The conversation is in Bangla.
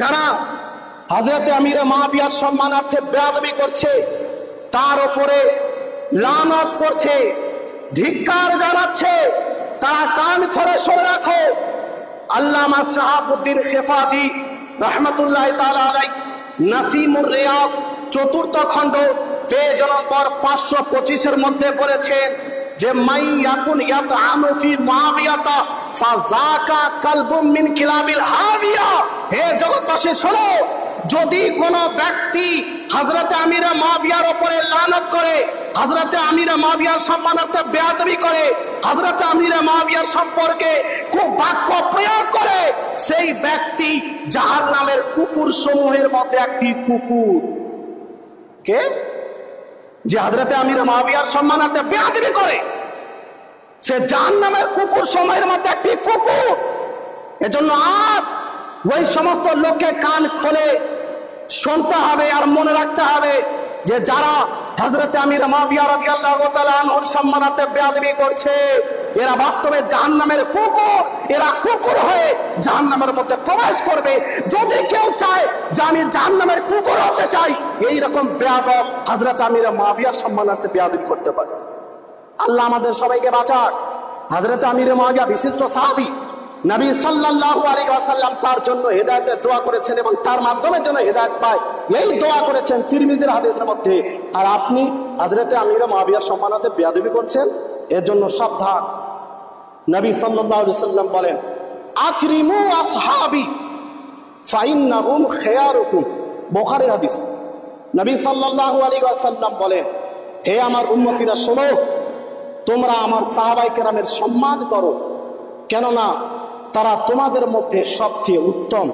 যারা হাজরতে আমিরে মাহবিয়ার সম্মানার্থে বেয়াদবি করছে, তার ওপরে লানত করছে, ধিক্কার জানাচ্ছে, তারা কান খরে সরে রাখো। আল্লামা শাহাবুদ্দিন খেফাজি রহমতুল্লাহ তাআলা আলাই নাসিমুর রিয়াজ চতুর্থ খণ্ড, পেজ নম্বর পাঁচশো পঁচিশের মধ্যে বলেছেন যে মাই ইয়াকুন ইয়াত আনুফি হে জগৎবাসী, শোনো, যদি কোন ব্যক্তি হজরতে আমিরা মাবিয়ার ওপরে লানত করে হজরতে আমিরা মাবিয়ার সম্মানার্থে বেয়াদবি করে হজরতে আমিরা মাবিয়ার সম্পর্কে খুব বাক্য প্রয়োগ করে, সেই ব্যক্তি জাহার নামের কুকুর সমূহের মধ্যে একটি কুকুর। কে? যে হজরতে আমিরা মাবিয়ার সম্মানার্থে বেয়াদবি করে। সে জাহান নামের কুকুর সময়ের মধ্যে একটি কুকুর। এজন্য আর ওই সমস্ত লোককে কান খোলে শুনতে হবে আর মনে রাখতে হবে যে যারা হজরত আমির মাফিয়া রাজি আল্লাহ ওর সম্মানার্থে বেয়াদবি করছে, এরা বাস্তবে জাহান্নামের কুকুর। এরা কুকুর হয়ে জাহান্নামের মধ্যে প্রবেশ করবে। যদি কেউ চায় যে আমি জাহান্নামের কুকুর হতে চাই এই রকম বেয়াদব হজরত আমির মাফিয়ার সম্মানার্থে বেয়াদবি করতে পারে। আল্লাহ আমাদের সবাইকে বাঁচাক। হজরত আমির মাহিয়া বিশিষ্ট সাহাবি, নবী সাল্লাল্লাহু আলাইহি ওয়াসাল্লাম তার জন্য হেদায়েতের দোয়া করেছেন এবং তার মাধ্যমে যেন হেদায়েত পায়, এই দোয়া করেছেন তিরমিজির হাদিসের মধ্যে। আর আপনি হজরতে আমির মাহিয়ার সম্মানাতে বেয়াদবি করছেন এর জন্য সাবধান। নবী আলাইহি সাল্লাম বলেন, আকরিমু আসহাবি, ফাইন্নাহুম খেয়ারুকুম। বুখারীর হাদিস। নবী সাল্লাল্লাহু আলাইহি ওয়াসাল্লাম বলেন, হে আমার উম্মতিরা, শোনো তোমরা আমার সাহাবাই কেরামের সম্মান করো। কেননা তারা তোমাদের মধ্যে সবচেয়ে উত্তম।